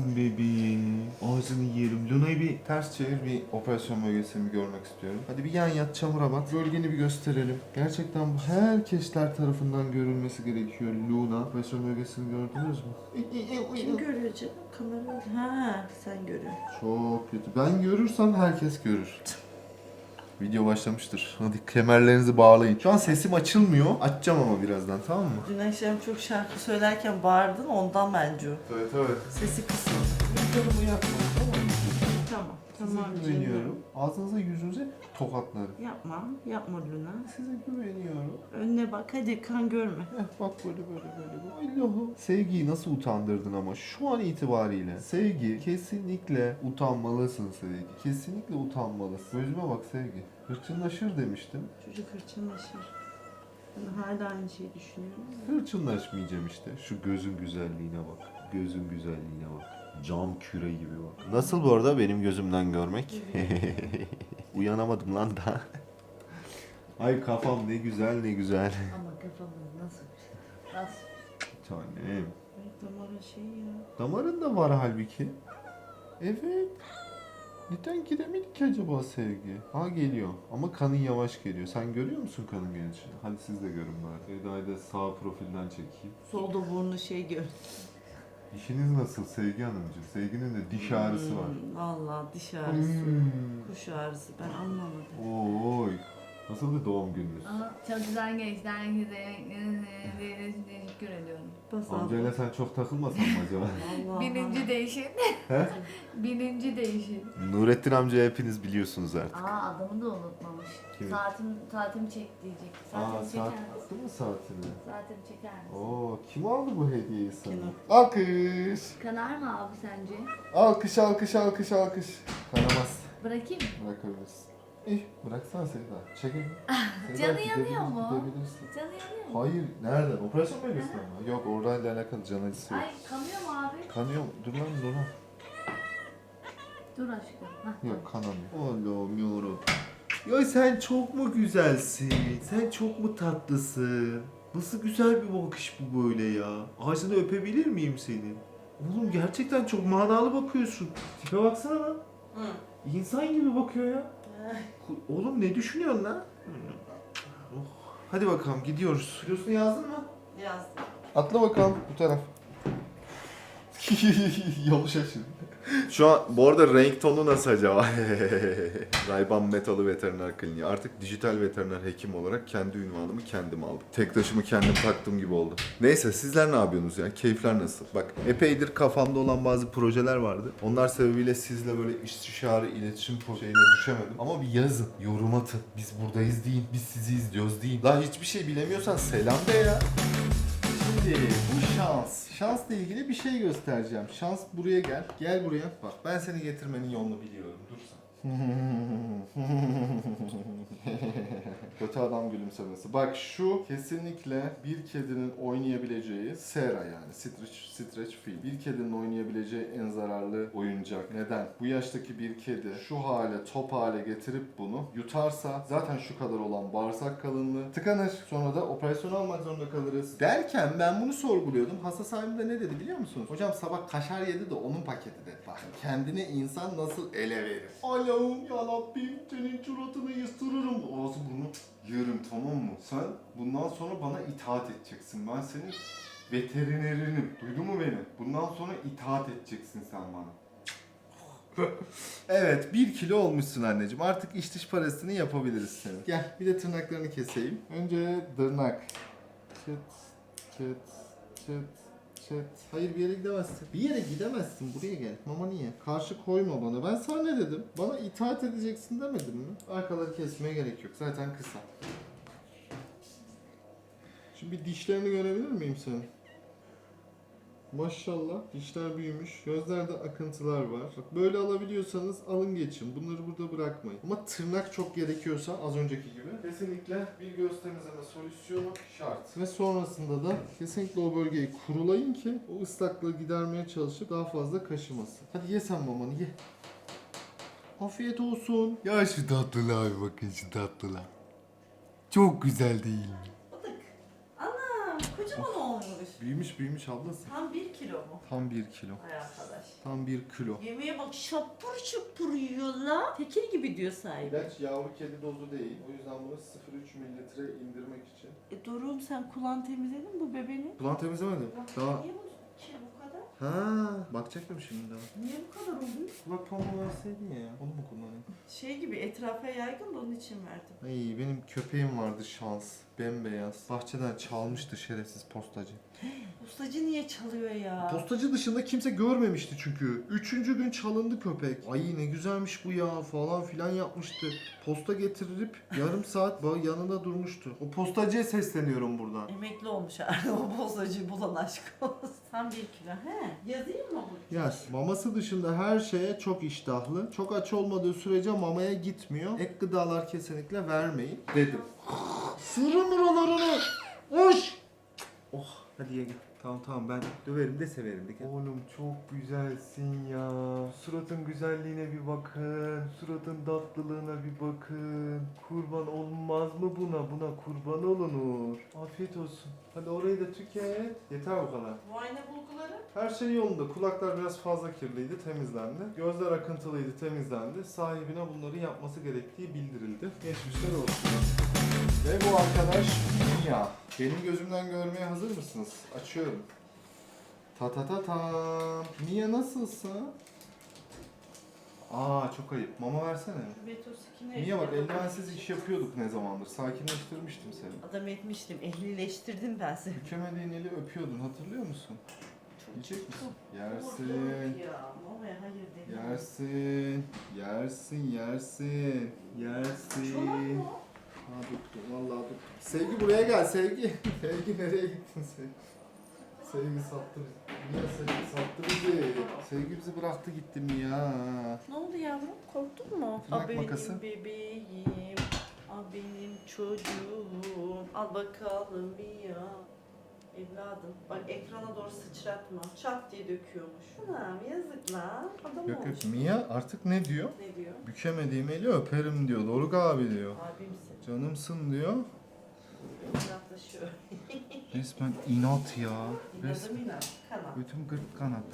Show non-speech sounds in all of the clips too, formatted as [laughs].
tatlısın bebeğim. Ağzını yerim. Luna'yı bir ters çevir bir operasyon bölgesini görmek istiyorum. Hadi bir yan yat çamura bak. Bölgeni bir gösterelim. Gerçekten bu herkesler tarafından görülmesi gerekiyor Luna. Operasyon bölgesini gördünüz mü? Kim görüyor canım? Kamera. Ha sen görüyorsun. Çok kötü. Ben görürsem herkes görür. [laughs] Video başlamıştır. Hadi kemerlerinizi bağlayın. Şu an sesim açılmıyor. Açacağım ama birazdan tamam mı? Dün akşam çok şarkı söylerken bağırdın ondan bence o. Evet evet. Sesi kısıldı. Videomu yapma tamam mı? Tamam. Size Tamam güveniyorum. canım. Ağzınıza yüzünüze tokatlarım. Yapma. Yapma Luna. Size güveniyorum. Önüne bak hadi kan görme. Heh, bak böyle böyle böyle. Allah'ım. Sevgiyi nasıl utandırdın ama şu an itibariyle. Sevgi kesinlikle utanmalısın Sevgi. Kesinlikle utanmalısın. Gözüme bak Sevgi. Hırçınlaşır demiştim. Çocuk hırçınlaşır. Ben hala aynı şeyi düşünüyorum. Hırçınlaşmayacağım işte. Şu gözün güzelliğine bak. Gözün güzelliğine bak. Cam küre gibi bak. Nasıl bu arada benim gözümden görmek? [laughs] Uyanamadım lan daha. Ay kafam ne güzel ne güzel. Ama kafamız nasıl? Nasıl? Tanem. Ay damara şey ya. Damarın da var halbuki. Evet. Neden gidemedik ki acaba sevgi? Ha geliyor ama kanın yavaş geliyor. Sen görüyor musun kanın gelişini? Hadi siz de görün bari. Eda'yı da sağ profilden çekeyim. Solda burnu şey gör. İşiniz nasıl Sevgi Hanımcığım? Sevginin de diş ağrısı var. Hmm, Vallahi diş ağrısı. Hmm. Kuş ağrısı ben anlamadım. Oy. Nasıldı doğum gününüz? Ama çok güzel geçti. Herkese teşekkür ediyorum. Bas Amcayla sen çok takılmasan mı acaba? [laughs] Allah Bininci değişim. He? [laughs] Bininci değişim. Nurettin amca hepiniz biliyorsunuz artık. Aa adamı da unutmamış. Kimi? Saatim, saatimi çek diyecek. Aa Saatimi saat çeker misin? attı mı saatini? Saatimi çeker misin? Oo kim aldı bu hediyeyi sana? Kim Alkış. Kanar mı abi sence? Alkış alkış alkış alkış. Kanamaz. Bırakayım mı? Bırakabilirsin. İyi bıraksana Sevda. Çekil. [laughs] Sevda, Canı yanıyor mu? Gidebilirsin. Canı yanıyor mu? Hayır. Nereden? Operasyon bölgesinde mi? Yok orayla alakalı can acısı yok. Ay kanıyor mu abi? Kanıyor mu? Dur lan dur lan. Dur aşkım. Hah. Yok kanamıyor. Allah'ım yarabbim. Ya sen çok mu güzelsin? Sen çok mu tatlısın? Nasıl güzel bir bakış bu böyle ya? Ağzını öpebilir miyim senin? Oğlum gerçekten çok manalı bakıyorsun. Tipe baksana lan. Hı. İnsan gibi bakıyor ya. Oğlum ne düşünüyorsun lan? Oh. Hadi bakalım gidiyoruz. Kilosunu yazdın mı? Yazdım. Atla bakalım bu taraf. [laughs] Yolu şaşırdı. Şu an bu arada renk tonu nasıl acaba? [laughs] Rayban Metalı Veteriner Kliniği. Artık dijital veteriner hekim olarak kendi ünvanımı kendim aldım. Tek taşımı kendim taktığım gibi oldu. Neyse sizler ne yapıyorsunuz ya? Keyifler nasıl? Bak epeydir kafamda olan bazı projeler vardı. Onlar sebebiyle sizle böyle istişare, iletişim şeyine düşemedim. Ama bir yazın, yorum atın. Biz buradayız deyin, biz sizi izliyoruz deyin. Daha hiçbir şey bilemiyorsan selam de ya. Şimdi bu şans. Şansla ilgili bir şey göstereceğim. Şans buraya gel. Gel buraya. Bak ben seni getirmenin yolunu biliyorum. Dur sen. [laughs] Kötü adam gülümsemesi. Bak şu kesinlikle bir kedinin oynayabileceği Sera yani stretch, stretch film. Bir kedinin oynayabileceği en zararlı oyuncak. Neden? Bu yaştaki bir kedi şu hale top hale getirip bunu yutarsa zaten şu kadar olan bağırsak kalınlığı tıkanır. Sonra da operasyon almak zorunda kalırız. Derken ben bunu sorguluyordum. Hasta sahibi de ne dedi biliyor musunuz? Hocam sabah kaşar yedi de onun paketi dedi. Bak kendine insan nasıl ele verir? Allah'ım yarabbim senin suratını ıstırırım. Ağzı bunu yerim tamam mı? Sen bundan sonra bana itaat edeceksin. Ben senin veterinerinim. Duydun mu beni? Bundan sonra itaat edeceksin sen bana. evet bir kilo olmuşsun anneciğim. Artık iş dış parasını yapabiliriz senin. Gel bir de tırnaklarını keseyim. Önce tırnak. Çıt çıt çıt çıt. Hayır bir yere gidemezsin. Bir yere gidemezsin. Buraya gel. Mama niye? Karşı koyma bana. Ben sana ne dedim? Bana itaat edeceksin demedim mi? Arkaları kesmeye gerek yok. Zaten kısa. Şimdi dişlerini görebilir miyim senin? Maşallah dişler büyümüş. Gözlerde akıntılar var. Bak böyle alabiliyorsanız alın geçin. Bunları burada bırakmayın. Ama tırnak çok gerekiyorsa az önceki gibi kesinlikle bir göz temizleme solüsyonu şart. Ve sonrasında da kesinlikle o bölgeyi kurulayın ki o ıslaklığı gidermeye çalışıp daha fazla kaşımasın. Hadi ye sen mamanı ye. Afiyet olsun. Ya şu tatlılar abi bakın şu tatlılar. Çok güzel değil mi? Kocaman Kocaman olmuş. Büyümüş büyümüş ablası. Tam bir kilo mu? Tam bir kilo. Ay arkadaş. Tam bir kilo. Yemeğe bak şapur şapur yiyor la. Tekir gibi diyor sahibi. İlaç yavru kedi dozu değil. O yüzden bunu 0,3 mililitre indirmek için. E Doruk'um sen kulağını temizledin mi bu bebeğini? Kulağını temizlemedim. Daha... Niye bu kadar? Ha, bakacaktım şimdi daha. Niye bu kadar oldu? Kulak pamuğu verseydin ya. Onu mu kullanayım? Şey gibi etrafa yaygın da onun için verdim. Ay benim köpeğim vardı şans. Bembeyaz. Bahçeden çalmıştı şerefsiz postacı. Ustacı niye çalıyor ya? Postacı dışında kimse görmemişti çünkü. Üçüncü gün çalındı köpek. Ay ne güzelmiş bu ya falan filan yapmıştı. Posta getirilip yarım saat böyle yanında durmuştu. O postacıya sesleniyorum buradan. Emekli olmuş artık o bozacıyı bulan aşk olsun. Tam bir kilo. He. Yazayım mı bu? Yaz. Maması dışında her şeye çok iştahlı. Çok aç olmadığı sürece mamaya gitmiyor. Ek gıdalar kesinlikle vermeyin dedim. Sırın oralarını. Hoş. Oh hadi ye git. Tamam tamam ben döverim de severim de. Oğlum çok güzelsin ya. Suratın güzelliğine bir bakın. Suratın tatlılığına bir bakın. Kurban olmaz mı buna? Buna kurban olunur. Afiyet olsun. Hadi orayı da tüket. Yeter bu kadar. Muayene bulguları? Her şey yolunda. Kulaklar biraz fazla kirliydi, temizlendi. Gözler akıntılıydı, temizlendi. Sahibine bunları yapması gerektiği bildirildi. Geçmişler olsun. Ve bu arkadaş Mia. Benim gözümden görmeye hazır mısınız? Açıyorum. Ta ta ta ta. Mia nasılsın? Aa çok ayıp. Mama versene. Mia bak eldivensiz iş yapıyorduk ne zamandır. Sakinleştirmiştim seni. Adam etmiştim. Ehlileştirdim ben seni. Bükemediğin eli öpüyordun hatırlıyor musun? Yiyecek misin? Yersin. Ya mamaya hayır dedim. Yersin, yersin, yersin, yersin. Çolak mı? Ha döktüm, vallahi döktüm. Sevgi buraya gel, Sevgi. [laughs] Sevgi nereye gittin Sevgi? Sevgi sattı bizi. Niye Sevgi sattı bizi? Sevgi bizi bıraktı gitti mi ya? Ne oldu yavrum? Korktun mu? Tırnak benim makası. bebeğim. Aa, benim çocuğum. Al bakalım ya. Evladım. Bak ekrana doğru sıçratma. Çat diye döküyormuş. Anam yazık lan. Adam Yok olmuş. yok, Mia artık ne diyor? Ne diyor? Bükemediğim eli öperim diyor. Doruk abi diyor. Abimsin. Canımsın diyor. İnatlaşıyor. [laughs] Resmen inat ya. Resmen. İnadım inat. Kanat. Bütün gırt kanat.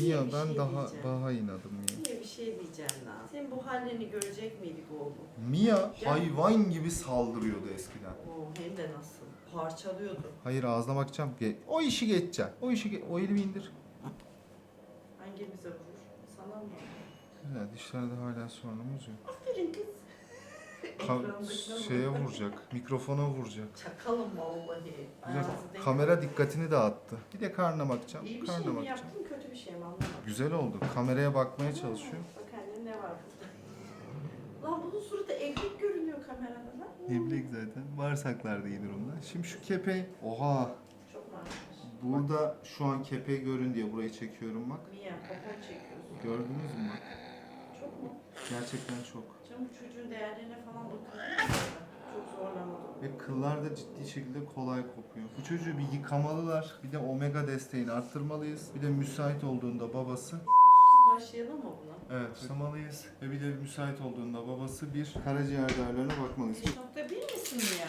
Mia Bir ben şey daha diyeceğim. daha inadım Mia. Niye bir şey diyeceğim lan. Senin bu hallerini görecek miydik oğlum? Mia hayvan gibi saldırıyordu eskiden. Oo, hem de nasıl? Parçalıyordu. Hayır ağzına bakacağım. Ge- O işi geçeceğim. O işi ge- o elimi indir. Hangimize vurur? Sana mı? Güzel dişlerde hala sorunumuz yok. Aferin kız. Ka- şeye vuracak. Mikrofona vuracak. Çakalım vallahi. Güzel. Kamera dikkatini dağıttı. Bir de karnına bakacağım. İyi bir şey Karnına mi bakacağım. yaptın kötü bir şey mi anlamadım. Güzel oldu. Kameraya bakmaya çalışıyor. Bak anne ne var burada. Lan bunun suratı evlilik görünüyor kamerada lan. Ne bileyim zaten. Bağırsaklar da iyi durumda. Şimdi şu kepeği. Oha. Çok varmış. Burada şu an kepeği görün diye burayı çekiyorum bak. Mia popon çekiyorsun. Gördünüz mü bak. Çok mu? Gerçekten çok. Bu çocuğun değerlerine falan bakıyorum. Çok zorlamadım. Ve kıllar da ciddi şekilde kolay kopuyor. Bu çocuğu bir yıkamalılar. Bir de omega desteğini arttırmalıyız. Bir de müsait olduğunda babası. Başlayalım mı buna? Evet. Başlamalıyız. Ve bir de müsait olduğunda babası bir karaciğer değerlerine bakmalıyız. 5.1 misin ya?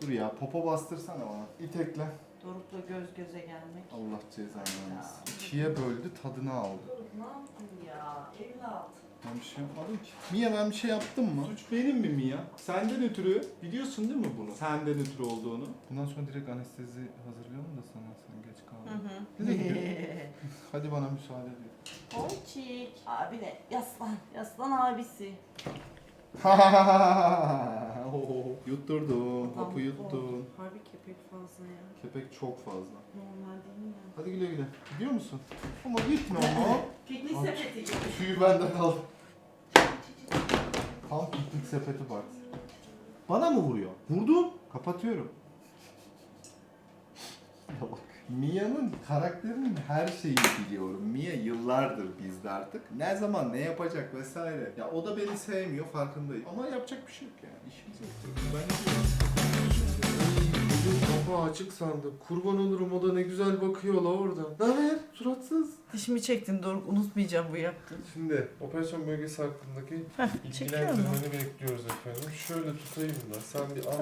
Dur ya popo bastırsana bana. İtekle. Doruk'la göz göze gelmek. Allah cezanı vermesin. İkiye böldü tadını aldı. Doruk ne yaptın ya? Evlat. Ben bir şey yapmadım ki. Mia ben bir şey yaptım mı? Suç benim mi Mia? Senden ötürü biliyorsun değil mi bunu? Senden ötürü olduğunu. Bundan sonra direkt anestezi hazırlayalım da sana sen geç hı. Nereye [laughs] gidiyorsun? Hadi bana müsaade diyor. Ponçik. Abi ne? Yaslan. Yaslan abisi. [laughs] yutturdun, hapı Tamam, yuttun. oldu. Harbi kepek fazla ya. Kepek çok fazla. Normal değil mi? Hadi güle güle. Gidiyor musun? Ama gitme ama. Piknik sepeti gibi. Tüyü bende kaldı. Tam piknik sepeti bak. Bana mı vuruyor? Vurdun. Kapatıyorum. Ya bak. Mia'nın karakterinin her şeyini biliyorum. Mia yıllardır bizde artık. Ne zaman ne yapacak vesaire. Ya o da beni sevmiyor farkındayım. Ama yapacak bir şey yok yani. İşimiz yok. Ben gidiyorum. Defa açık sandım. Kurban olurum o da ne güzel bakıyor la orada. Ne haber? Suratsız. Dişimi çektin Doruk unutmayacağım bu yaptığını. Şimdi operasyon bölgesi hakkındaki Heh, çekiyor mu? bilgilendirmeni bekliyoruz efendim. Şöyle tutayım da sen bir anlat.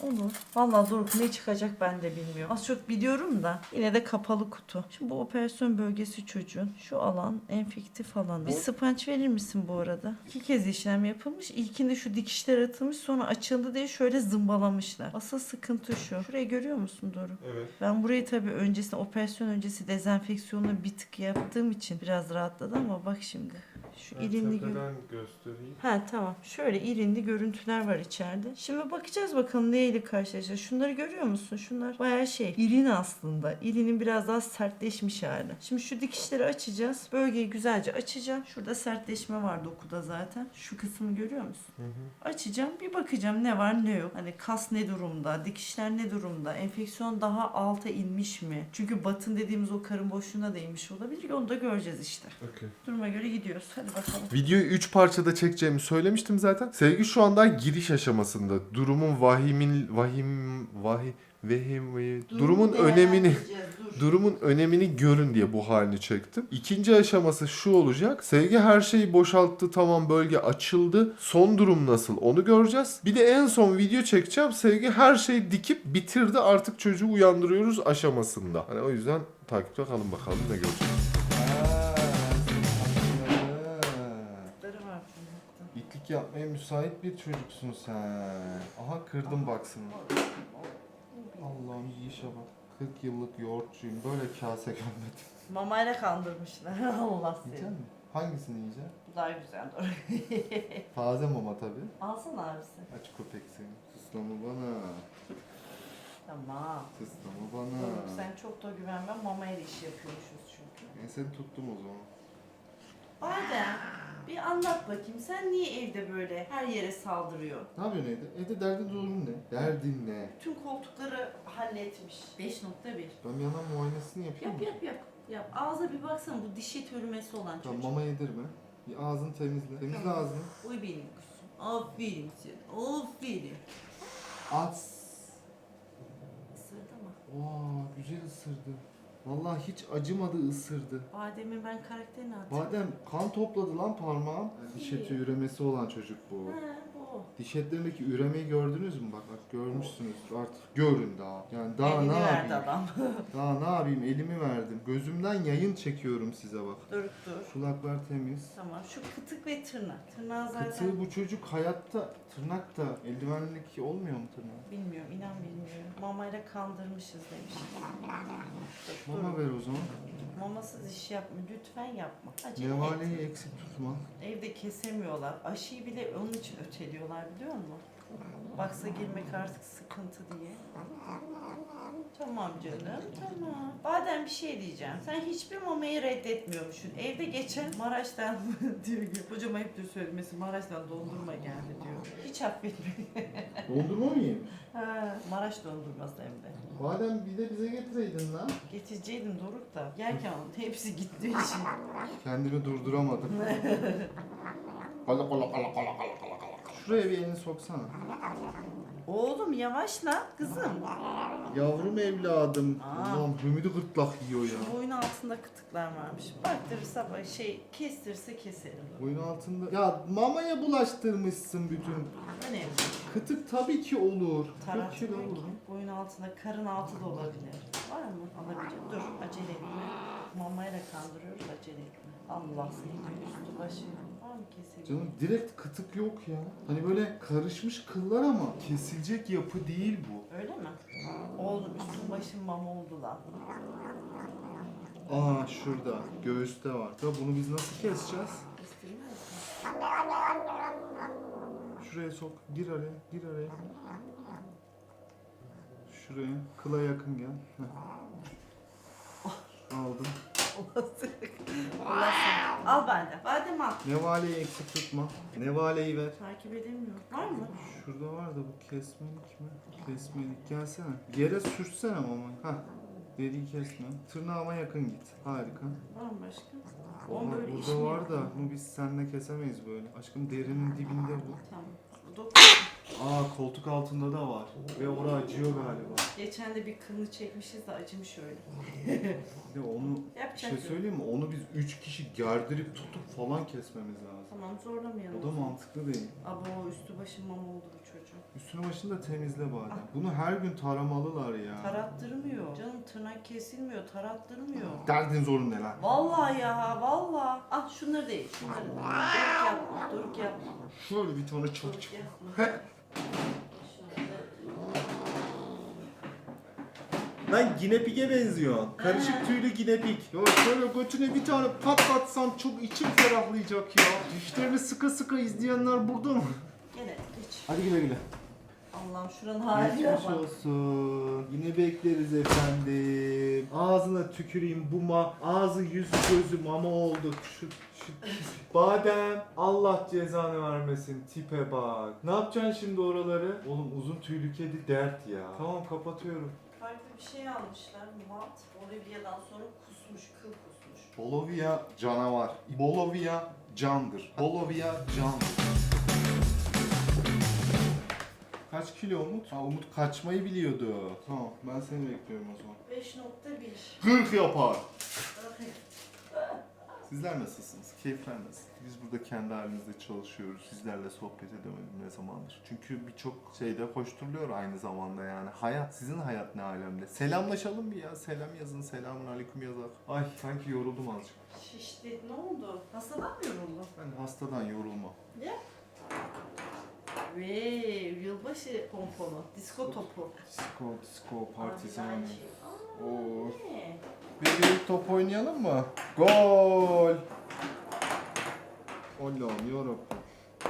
Tamam olur. Vallahi Doruk ne çıkacak ben de bilmiyorum. Az çok biliyorum da yine de kapalı kutu. Şimdi bu operasyon bölgesi çocuğun şu alan enfektif alanı. Bir spanç verir misin bu arada? İki kez işlem yapılmış. İlkinde şu dikişler atılmış sonra açıldı diye şöyle zımbalamışlar. Asıl sıkıntı şu. Şurayı görüyor musun Doruk? Evet. Ben burayı tabii öncesinde operasyon öncesi dezenfeksiyonla bir tık yaptığım için biraz rahatladı ama bak şimdi. Şu irinli gö- tepeden göstereyim. Ha tamam. Şöyle irinli görüntüler var içeride. Şimdi bakacağız bakalım neyle karşılaşacağız. Şunları görüyor musun? Şunlar bayağı şey. İrin aslında. İrinin biraz daha sertleşmiş hali. Şimdi şu dikişleri açacağız. Bölgeyi güzelce açacağım. Şurada sertleşme var dokuda zaten. Şu kısmı görüyor musun? Hı hı. Açacağım. Bir bakacağım ne var ne yok. Hani kas ne durumda? Dikişler ne durumda? Enfeksiyon daha alta inmiş mi? Çünkü batın dediğimiz o karın boşluğuna da inmiş olabilir. Onu da göreceğiz işte. Okey. Duruma göre gidiyoruz. Hadi bakalım. Videoyu 3 parçada çekeceğimi söylemiştim zaten. Sevgi şu anda giriş aşamasında. Durumun vahimin vahim vahi vehim durumun önemini durumun önemini görün diye bu halini çektim. İkinci aşaması şu olacak. Sevgi her şeyi boşalttı tamam bölge açıldı. Son durum nasıl onu göreceğiz. Bir de en son video çekeceğim. Sevgi her şeyi dikip bitirdi artık çocuğu uyandırıyoruz aşamasında. Hani o yüzden takipte kalın bakalım ne göreceğiz. Yapmaya müsait bir çocuksun sen. Aha kırdım baksın. Allah'ım iyi işe bak. 40 yıllık yoğurtçuyum. Böyle kase görmedim. Mamayla kandırmışlar. [laughs] Allah Yiyecek seni. misin? Hangisini yiyeceksin? Bu daha güzel doğru. [laughs] Taze mama tabii. Alsana abisi. Aç köpek seni. Sıslama bana. Tamam. Sıslama bana. Doruk, sen çok da güvenme mamayla iş yapıyormuşuz çünkü. Ben seni tuttum o zaman. Adem bir anlat bakayım sen niye evde böyle her yere saldırıyor? Ne yapıyorsun evde? Evde derdin sorun ne? Derdin ne? Tüm koltukları halletmiş. 5.1. Ben bir yandan muayenesini yapayım Yap mı? yap yap. Yap. Ağza bir baksana bu diş eti ölmesi olan Tamam çocuk. mama yedirme. Bir ağzını temizle. Temizle Tamam. ağzını. Uy benim kuzum. Aferin sana. Aferin. Aç. Isırdı mı? Oo güzel ısırdı. Vallahi hiç acımadı ısırdı. Adem'in ben karakterini hatırlıyorum. Badem kan topladı lan parmağım. Diş eti üremesi olan çocuk bu. Bu. Diş etlerindeki üremeyi gördünüz mü? Bak bak görmüşsünüz. Artık görün daha. Yani daha Elini ne verdi yapayım? adam. [laughs] Daha ne yapayım? Elimi verdim. Gözümden yayın çekiyorum size bak. dur dur. Kulaklar temiz. Tamam şu kıtık ve tırnak. Tırnağı zaten Kıtığı bu çocuk hayatta tırnak da eldivenlik olmuyor mu tırnak? bilmiyorum inan bilmiyorum. Mamayla kandırmışız demiş. Dur, Mama dur. ver o zaman. Mamasız iş yapma lütfen yapma. Acele Nevaleyi et. eksik tutma. Evde kesemiyorlar. Aşıyı bile onun için öteliyorlar biliyor musun? Baksa girmek artık sıkıntı diye. Tamam canım, tamam. Badem bir şey diyeceğim. Sen hiçbir mamayı reddetmiyormuşsun. Evde geçen Maraş'tan [laughs] diyor ki, hocam ayıptır söylemesi Maraş'tan dondurma geldi diyor. Hiç affetmiyor. [laughs] Dondurma mı yiyeyim? ha, Maraş dondurması hem de. Badem bir de bize getireydin lan. Getireceğim Doruk da. Yerken onun hepsi gittiği için. Kendimi durduramadım. [laughs] Kala kala kala kala kala. Şuraya bir elini soksana. Oğlum yavaşla kızım. Yavrum evladım. Aa. Allah'ım hümüdü gırtlak yiyor ya. Şu boyun altında kıtıklar varmış. Baktırırsa bak şey kestirse keserim. Boyun altında. Ya mamaya bulaştırmışsın bütün. Önemli. Kıtık tabii ki olur. 40 kilo Taratmıyor olur. ki. Boyun altında karın altı da olabilir. Var mı? Alabilir. Dur acele etme. Mamayla kandırıyoruz acele etme. Allah seni üstü başı. Keselim? Canım direkt kıtık yok ya. Hani böyle karışmış kıllar ama kesilecek yapı değil bu. Öyle mi? Oğlum üstün başın mama oldu lan. Aa şurada göğüste var. Ya bunu biz nasıl keseceğiz? Şuraya sok. Gir araya. Gir araya. Şuraya. Kıla yakın gel. Heh. Aldım. Seni. Allah seni. Al benden. Badem al. Nevaleyi eksik tutma. Nevaleyi ver. Takip edemiyorum. Var mı? Şurada var da bu kesmelik mi? Kesmelik gelsene. Yere sürtsene ama. Hah. Deriyi kesme. Tırnağıma yakın git. Harika. Var mı başka? On Vallahi böyle burada var da bunu biz seninle kesemeyiz böyle. Aşkım derinin dibinde bu. Tamam. Doktor. Aa koltuk altında da var. Ve orada acıyor galiba. Geçen de bir kılını çekmişiz de acımış öyle. Bir de onu bir Yapacak şey yok. söyleyeyim mi? Onu biz üç kişi gerdirip tutup falan kesmemiz lazım. Tamam zorlamayalım. O da mantıklı değil. Abo üstü başı mama oldu bu çocuğun. Üstünü başını da temizle bari. Bunu her gün taramalılar ya. Tarattırmıyor. Canım tırnak kesilmiyor, tarattırmıyor. Derdin zorun ne lan? Vallahi ya, vallahi. Ah şunları değil, şunları. Doruk yapma, doruk yapma. Şöyle bir tane çok Doruk yapma. Lan ginepike benziyor. Karışık tüylü ginepik. Ya şöyle götüne bir tane patlatsam çok içim ferahlayacak ya. Dişlerini sıkı sıkı izleyenler burada mı? Gene geç. Hadi güle güle. Allah'ım şuranın haline Geçmiş bak. olsun. Yine bekleriz efendim. Ağzına tüküreyim bu ma. Ağzı yüzü gözü mama oldu. Şu, şu [laughs] Badem Allah cezanı vermesin tipe bak. Ne yapacaksın şimdi oraları? Oğlum uzun tüylü kedi dert ya. Tamam kapatıyorum. Farklı bir şey almışlar. Mat. Olivia'dan sonra kusmuş, kıl kusmuş. Bolovia canavar. Bolovia candır. Bolovia candır. Kaç kilo Umut? Ha Umut kaçmayı biliyordu. Tamam ben seni bekliyorum o zaman. 5.1. 40 yapar. Sizler nasılsınız? Keyifler nasıl? Biz burada kendi halimizde çalışıyoruz. Sizlerle sohbet edemedim ne zamandır. Çünkü birçok şeyde koşturuluyor aynı zamanda yani. Hayat, sizin hayat ne alemde? Selamlaşalım bir ya. Selam yazın, selamun aleyküm yazar. Ay sanki yoruldum azıcık. Şişti. Ne oldu? Hastadan mı yoruldun? Ben hastadan yorulmam. Ve yılbaşı pomponu, disko topu. Disco, disco, partizan. Şey. Aa, Oo. Bir top oynayalım mı? Gol! Allah'ım yarabbim.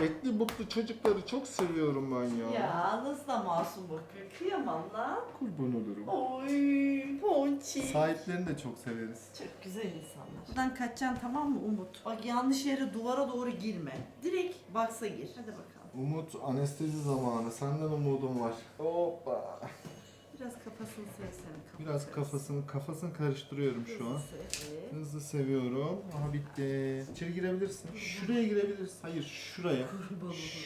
Etli butlu çocukları çok seviyorum ben ya. Ya nasıl da masum bakıyor. Kıyamam lan. Kurban olurum. Oy ponçik. Sahiplerini de çok severiz. Çok güzel insanlar. Buradan kaçacaksın tamam mı Umut? Bak yanlış yere duvara doğru girme. Direkt baksa gir. Hadi bakalım. Umut anestezi zamanı. Senden umudum var. Hoppa. Biraz kafasını sevsene. Biraz kafasını kafasını karıştırıyorum şu an. Hızlı seviyorum. Aha bitti. İçeri girebilirsin. Şuraya girebilirsin. Hayır şuraya.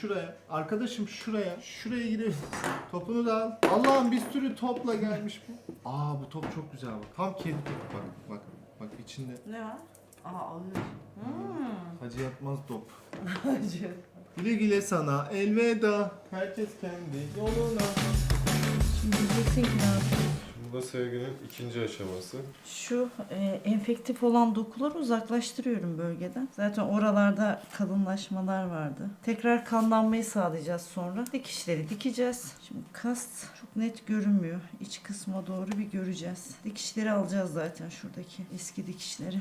Şuraya. Arkadaşım şuraya. Şuraya girebilirsin. Topunu da al. Allah'ım bir sürü topla gelmiş bu. Aa bu top çok güzel bak. Tam kedi topu bak. Bak. Bak içinde. Ne var? Aa ağır. Hmm. Hacı yatmaz top. [laughs] Acı. Güle güle sana. Elveda. Herkes kendi yoluna. Diyeceksin ki ne yapayım? Bu da sevginin ikinci aşaması. Şu e, enfektif olan dokuları uzaklaştırıyorum bölgeden. Zaten oralarda kalınlaşmalar vardı. Tekrar kanlanmayı sağlayacağız sonra. Dikişleri dikeceğiz. Şimdi kast çok net görünmüyor. İç kısma doğru bir göreceğiz. Dikişleri alacağız zaten şuradaki eski dikişleri.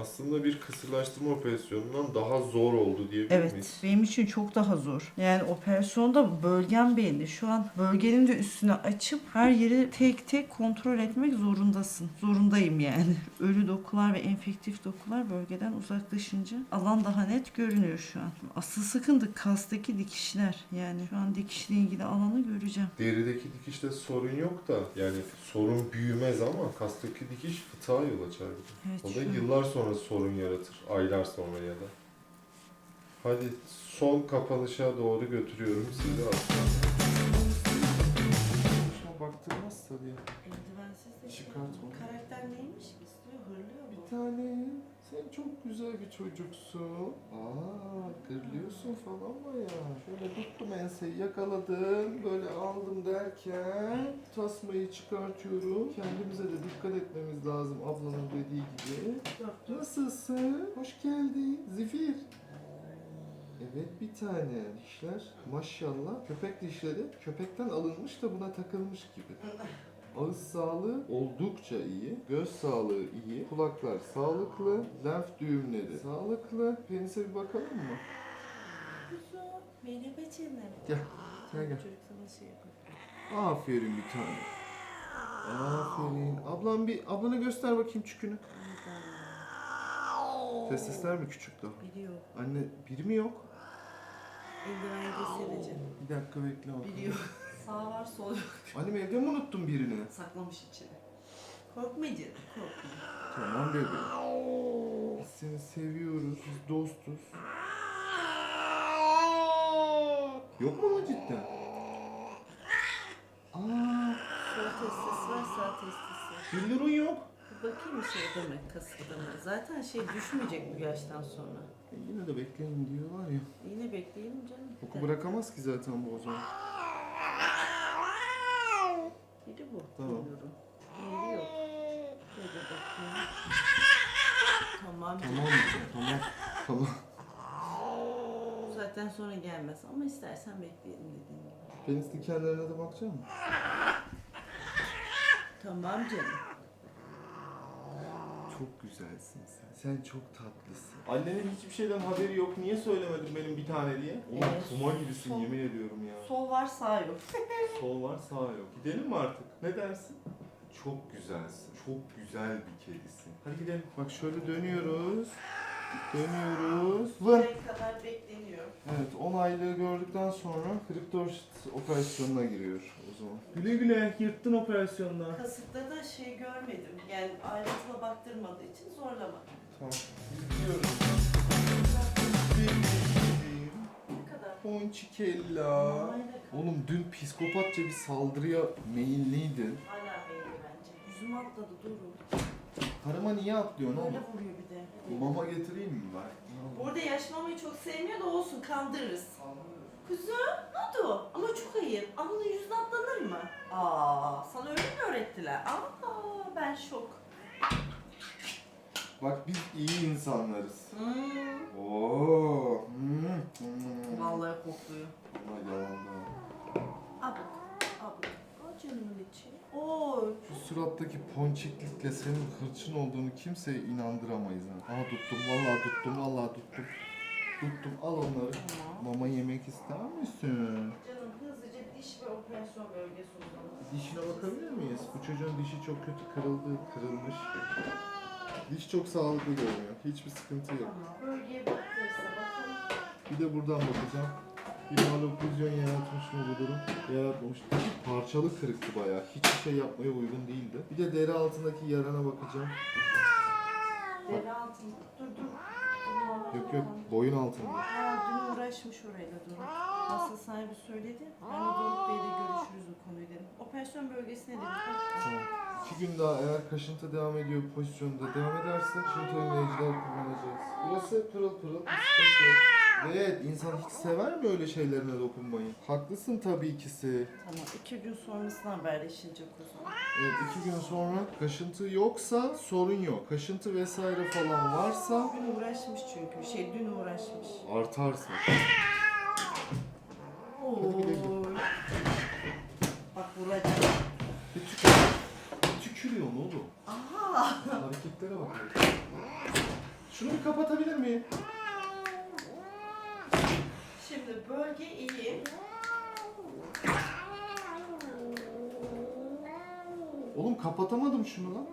Aslında bir kısırlaştırma operasyonundan daha zor oldu diyebilir Evet, miyiz? benim için çok daha zor. Yani operasyonda bölgem belli. Şu an bölgenin de üstüne açıp her yeri tek tek kontrol etmek zorundasın. Zorundayım yani. [laughs] Ölü dokular ve enfektif dokular bölgeden uzaklaşınca alan daha net görünüyor şu an. Asıl sıkıntı kastaki dikişler. Yani şu an dikişle ilgili alanı göreceğim. Derideki dikişte sorun yok da yani sorun büyümez ama kastaki dikiş fıtığa yol açar. Evet, O da yıllar sonra sorun yaratır. Aylar sonra ya da. Hadi son kapanışa doğru götürüyorum sizi aslında. Şuna baktırmazsa diye. Eldivensiz de Çıkart onu. karakter neymiş? İstiyor, hırlıyor Bir bu. tane sen çok güzel bir çocuksun. Aa, gırlıyorsun falan mı ya? Şöyle tuttum enseyi yakaladım. Böyle aldım derken tasmayı çıkartıyorum. Kendimize de dikkat etmemiz lazım ablanın dediği gibi. Nasılsın? Hoş geldin. Zifir. Evet bir tane. Dişler maşallah. Köpek dişleri köpekten alınmış da buna takılmış gibi. Ağız sağlığı oldukça iyi. Göz sağlığı iyi. Kulaklar sağlıklı. Lenf düğümleri sağlıklı. Penise bir bakalım mı? Güzel. Merhaba canım. Gel. Gel gel. Çocuk sana şey yapıyor. Aferin bir tane. Aferin. Ablam bir ablana göster bakayım çükünü. Testisler mi küçüktü? Biliyor. Anne biri mi yok? Eldiven giyse Bir dakika bekle bakalım. Biliyor. Sağ var sol yok. Annem evde mi unuttun birini? Saklamış içine. Korkma canım korkma. Tamam bebeğim. Biz seni seviyoruz. Biz dostuz. Yok mu ama cidden? Aa, Sıra testisi var sıra testisi. billurun yok. Bir bakayım şeyde mi kasıkta mı? Zaten şey düşmeyecek bu yaştan sonra. E yine de bekleyin diyorlar ya. Yine bekleyelim canım. Oku bırakamaz ki zaten bu o zaman. Biri bu. Tamam. Bilmiyorum. Diğeri yok. Şöyle bakayım. Tamam. Tamam tamam tamam. Bu saatten sonra gelmez ama istersen bekleyelim dediğim gibi. Penis dikenlerine de bakacak mısın? Tamam canım. Çok güzelsin sen. Sen çok tatlısın. Annenin hiçbir şeyden haberi yok. Niye söylemedin benim bir tane diye? Oğlum Evet. kuma gibisin Sol- yemin ediyorum ya. Sol var sağ yok. [laughs] Sol var sağ yok. Gidelim mi artık? Ne dersin? Çok güzelsin. Çok güzel bir kedisin. Hadi gidelim. Bak şöyle dönüyoruz. Dönüyoruz. Vın. Ne kadar bekleniyor. Evet 10 aylığı gördükten sonra kriptorşit operasyonuna giriyor o zaman. Güle güle yırttın operasyondan. Kasıkta da şey görmedim. Yani ayrıntılı baktırmadığı için zorlamadım. Tamam. Gidiyoruz. Ne kadar? Ponçikella. Oğlum dün psikopatça bir saldırıya meyilliydin. Hala belli bence. Yüzüm atladı durun. Karıma niye atlıyorsun Böyle oğlum? vuruyor bir de. Mama getireyim mi ben? Burada yaşmamayı çok sevmiyor da olsun kandırırız. Kuzum ne oldu? Ama çok ayıp. Ananın yüzüne atlanır mı? Aa, sana öyle mi öğrettiler? Aa, ben şok. Bak biz iyi insanlarız. Hmm. Oo. Hmm. Hmm. Vallahi kokluyor. Ama yalan da. Abuk, canımın içi. Oy. Şu surattaki ponçiklikle senin hırçın olduğunu kimseye inandıramayız ha. Aa tuttum vallahi tuttum vallahi tuttum. Tuttum al onları. Tamam. Mama yemek ister misin? Canım hızlıca diş ve operasyon bölgesi uzanır. Dişine bakabilir miyiz? Bu çocuğun dişi çok kötü kırıldı, kırılmış. Diş çok sağlıklı görünüyor. Hiçbir sıkıntı yok. Tamam. Bölgeye baktıysa bakalım. Bir de buradan bakacağım. Bir maloklüzyon yaratmış mı bu durum? Yaratmamış. Parçalı kırıktı bayağı. Hiçbir şey yapmaya uygun değildi. Bir de deri altındaki yarana bakacağım. Deri altında. Dur dur. Yok yok boyun altında. Aa, dün uğraşmış orayla Doruk. Hasta sahibi söyledi. Ben de Doruk Bey'le görüşürüz bu konuyu dedim. Operasyon bölgesine dedim. Bak. Tamam. İki gün daha eğer kaşıntı devam ediyor pozisyonda devam ederse şınta önleyiciler kullanacağız. Burası pırıl pırıl bir sıkıntı yok. Evet insan hiç sever mi öyle şeylerine dokunmayı? Haklısın tabii ikisi. Tamam. iki gün sonrasında haberleşilecek o zaman. Evet iki gün sonra kaşıntı yoksa sorun yok. Kaşıntı vesaire falan varsa Dün uğraşmış çünkü. Şey dün uğraşmış. artarsa. Oy. Bak vuracak. Bir tükür. Bir tükürüyorsun oğlum. Aha. Hareketlere bak. Şunu bir kapatabilir miyim? Şimdi bölge iyi. Oğlum kapatamadım şunu lan.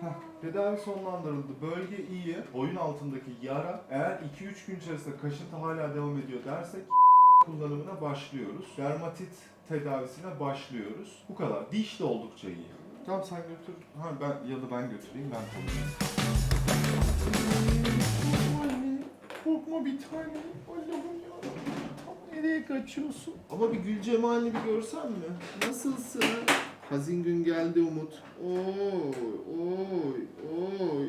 Heh, tedavi sonlandırıldı. Bölge iyi. Boyun altındaki yara. Eğer 2-3 gün içerisinde kaşıntı hala devam ediyor dersek [laughs] kullanımına başlıyoruz. Dermatit tedavisine başlıyoruz. Bu kadar. Diş de oldukça iyi. Tamam sen götür. Ha ben ya da ben götüreyim ben konuşayım. Korkma bir tane. Allah'ım ya. Nereye kaçıyorsun? Ama bir gül cemalini bir görsen mi? Nasılsın? Hazin gün geldi Umut. Oy, oy, oy.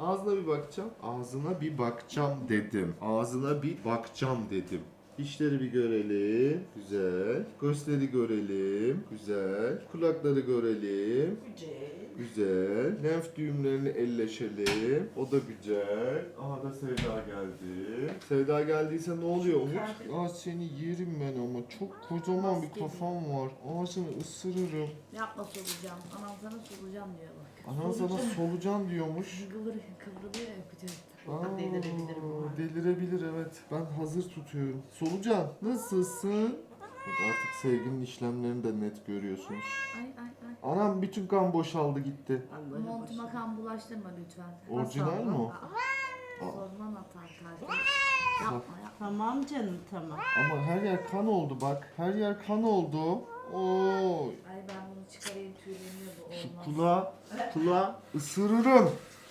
Ağzına bir bakacağım. Ağzına bir bakacağım dedim. Ağzına bir bakacağım dedim. Dişleri bir görelim. Güzel. Göğüsleri görelim. Güzel. Kulakları görelim. Güzel. Güzel. Lenf düğümlerini elleşelim. O da güzel. Aha da Sevda geldi. Sevda geldiyse ne oluyor Umut? Aa seni yerim ben ama. Çok kocaman bir kafam var. Ağzını ısırırım. Yapma solucan. Anam sana solucan diyor bak. Anan sana solucan diyormuş. Kıvır, kıvrılıyor ya Orada delirebilirim ama. Delirebilir evet. Ben hazır tutuyorum. Solucan nasılsın? Bak artık sevginin işlemlerini de net görüyorsunuz. Ay ay ay. Anam bütün kan boşaldı gitti. Allah'ım Montuma kan bulaştırma lütfen. Orijinal mi o? Aa, Aa. Sorman atar. Yapma yapma. Tamam canım tamam. Ama her yer kan oldu bak. Her yer kan oldu. Oo, Ay ben bunu çıkarayım tüyleniyor bu şu olmaz. kulağa, kulağa ısırırım.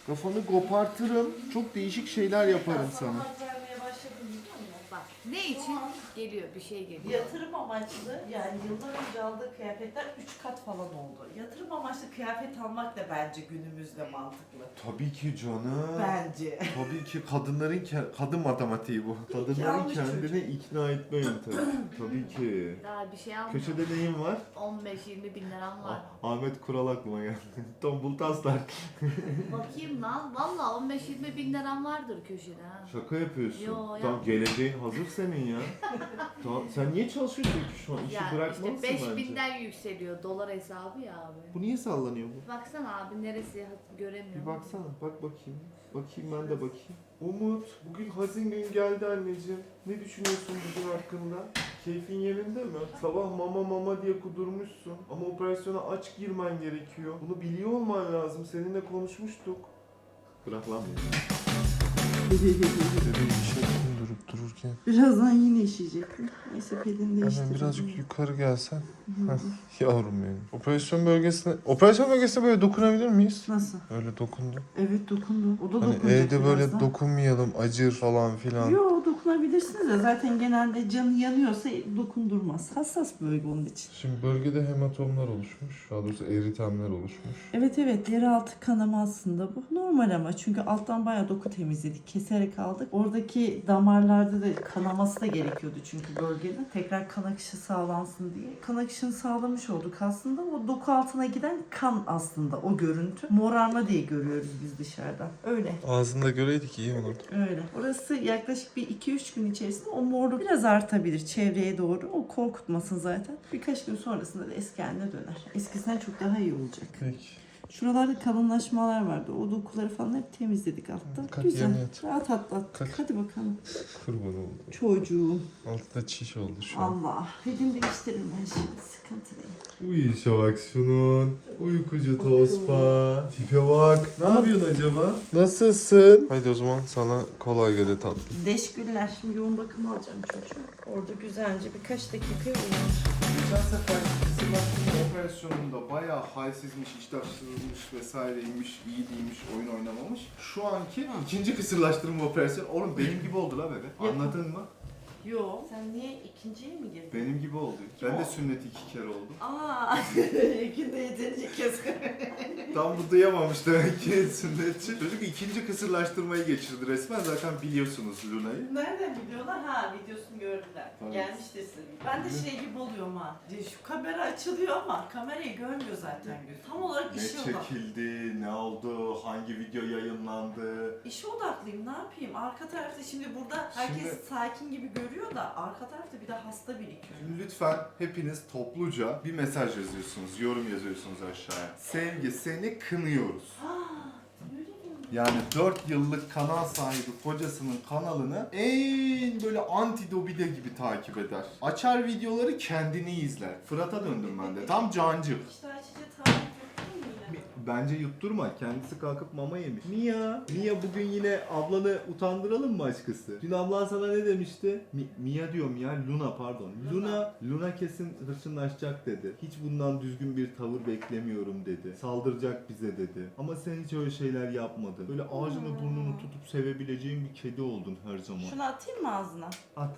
Kafanı kopartırım. Çok değişik şeyler yaparım sana. Sana hak vermeye başladım biliyor musun? Bak Ne için? Geliyor bir şey geliyor. Yatırım amaçlı yani yıllar önce aldığı kıyafetler 3 kat falan oldu. Yatırım amaçlı kıyafet almak da bence günümüzde mantıklı. Tabii ki canım. Bence. Tabii ki kadınların ke- kadın matematiği bu. Kadınların Yanlış kendini çocuk. ikna etme yöntemi. Tabii ki. Daha bir şey almıyorum. Köşede neyin var? 15-20 bin liram var. Ah, Ahmet Kural aklıma geldi. [laughs] Tombul taslar. [laughs] Bakayım lan. Valla 15-20 bin liram vardır köşede ha. Şaka yapıyorsun. Yo, yapmıyorum. geleceğin hazır senin ya. [laughs] tamam sen niye çalışıyorsun ki şu an? İşi Ya bırakmalısın işte 5 bence. binden yükseliyor dolar hesabı ya abi. Bu niye sallanıyor bu? Baksana abi neresi göremiyorum. Bir baksana, bak bakayım. Bakayım ben de bakayım. Umut, bugün hazin gün geldi anneciğim. Ne düşünüyorsun bugün hakkında? Keyfin yerinde mi? Sabah mama mama diye kudurmuşsun. Ama operasyona aç girmen gerekiyor. Bunu biliyor olman lazım. Seninle konuşmuştuk. Bırak lan beni. [laughs] Bebeğim bir şey durup dururken. Birazdan yine işeyecek. Neyse pelin Hemen değiştirdim. birazcık yukarı gelsen. Heh, [laughs] yavrum benim. Operasyon bölgesine... Operasyon bölgesine böyle dokunabilir miyiz? Nasıl? Öyle dokundum. Evet dokundu. O da Hani dokunacak evde böyle birazdan. dokunmayalım acır falan filan. Yo dokunabilirsiniz de zaten genelde canı yanıyorsa dokundurmaz. Hassas bölge onun için. Şimdi bölgede hematomlar oluşmuş. Daha doğrusu eritemler oluşmuş. Evet evet yeraltı kanama aslında bu. Normal ama çünkü alttan bayağı doku temizledik. Keserek aldık. Oradaki damarlarda da kanaması da gerekiyordu çünkü bölgenin. Tekrar kan akışı sağlansın diye. Kan akışını sağlamış olduk aslında. O doku altına giden kan aslında o görüntü. Morarma diye görüyoruz biz dışarıdan. Öyle. Ağzında göreydik iyi olurdu. Öyle. Orası yaklaşık bir 2-3 gün içerisinde o morluk biraz artabilir çevreye doğru. O korkutmasın zaten. Birkaç gün sonrasında da eski haline döner. Eskisinden çok daha iyi olacak. Peki. Şuralarda kalınlaşmalar vardı. O dokuları falan hep temizledik altta. Kalk Güzel. yerine yat. Rahat atlattık. Kalk. Hadi bakalım. Kurban oldu. Çocuğum. Altta çiş oldu şu an. Allah. Hedin değiştiririm ben şimdi. Sıkıntı değil. Uyuşa bak şunun. Uykucu tospa. Tipe bak. Ne yapıyorsun acaba? Nasılsın? Haydi o zaman sana kolay gele tatlı. Deşgüller. Şimdi yoğun bakım alacağım çocuğu. Orada güzelce birkaç dakika uyanır. Geçen sefer kısırlaştırma operasyonunda bayağı halsizmiş, iştahsızmış vesaireymiş, iyi değilmiş, oyun oynamamış. Şu anki ikinci kısırlaştırma operasyonu. Oğlum benim gibi oldu la bebe. Anladın mı? Yo. Sen niye ikinciye mi girdin? Benim gibi oldu. Ben de sünnet iki kere oldum. Aa, [laughs] günde yeterince kez. [laughs] Tam bu duyamamış demek ki sünnetçi. Çocuk ikinci kısırlaştırmayı geçirdi resmen. Zaten biliyorsunuz Luna'yı. Nereden biliyorlar? Ha videosunu gördüler. Tabii. Gelmiştesin. Ben de şey gibi oluyorum ha. Şu kamera açılıyor ama kamerayı görmüyor zaten. Tam olarak Ne işe odak. çekildi, ne oldu, hangi video yayınlandı. İşe odaklıyım ne yapayım? Arka tarafta şimdi burada herkes Şimdi- sakin gibi görüyor da arka tarafta bir de hasta birikiyor. Lütfen hepiniz topluca bir mesaj yazıyorsunuz, yorum yazıyorsunuz aşağıya. Sevgi seni kınıyoruz. Yani 4 yıllık kanal sahibi kocasının kanalını en böyle anti dobide gibi takip eder. Açar videoları kendini izler. Fırat'a döndüm ben de. Tam cancık. İşte açıcı tarif yaptın mı yine? Bence yutturma. Kendisi kalkıp mama yemiş. Mia, Mia bugün yine ablanı utandıralım mı aşkısı? Dün ablan sana ne demişti? Mi- Mia diyorum ya, Luna pardon. Luna, Luna kesin hırçınlaşacak dedi. Hiç bundan düzgün bir tavır beklemiyorum dedi. Saldıracak bize dedi. Ama sen hiç öyle şeyler yapmadın. Böyle ağzını burnunu tutup sevebileceğin bir kedi oldun her zaman. Şunu atayım mı ağzına? At.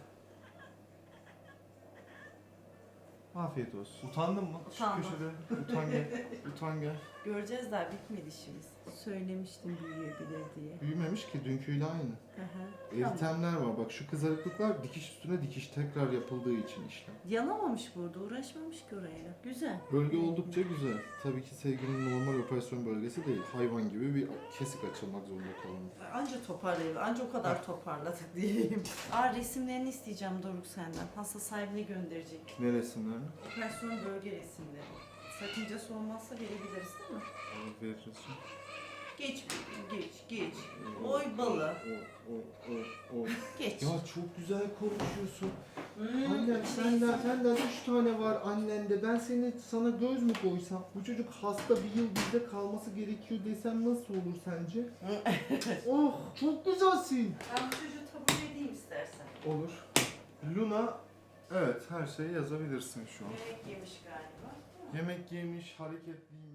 Afiyet olsun. Utandın mı? Utandım. Şu köşede utan gel. [laughs] Utan gel. Göreceğiz daha bitmedi işimiz. Söylemiştim büyüyebilir diye. Büyümemiş ki dünküyle aynı. Tamam. Eritemler var. Bak şu kızarıklıklar dikiş üstüne dikiş tekrar yapıldığı için işlem. Yanamamış burada, uğraşmamış ki orayla. Güzel. Bölge oldukça güzel. Tabii ki sevginin normal operasyon bölgesi değil. Hayvan gibi bir kesik açılmak zorunda kalındı. Anca toparlayalım, anca o kadar toparladık [laughs] diyeyim. Aa resimlerini isteyeceğim Doruk senden. Hasta sahibine gönderecek. Ne resimlerini? Operasyon bölge resimleri. Sakıncası olmazsa verebiliriz değil mi? Alıp veririz. Geç, geç, geç. Oy balı. O, o, o, o. Geç. Ya çok güzel konuşuyorsun. Hmm, Annen şey- senden, senden üç tane var annende. Ben seni sana göz mü koysam? Bu çocuk hasta bir yıl bizde kalması gerekiyor desem nasıl olur sence? [laughs] oh çok güzelsin. Ben bu çocuğu taburcu edeyim istersen. Olur. Luna evet her şeyi yazabilirsin şu an. Yemek yemiş galiba. Yemek yemiş, hareketliymiş.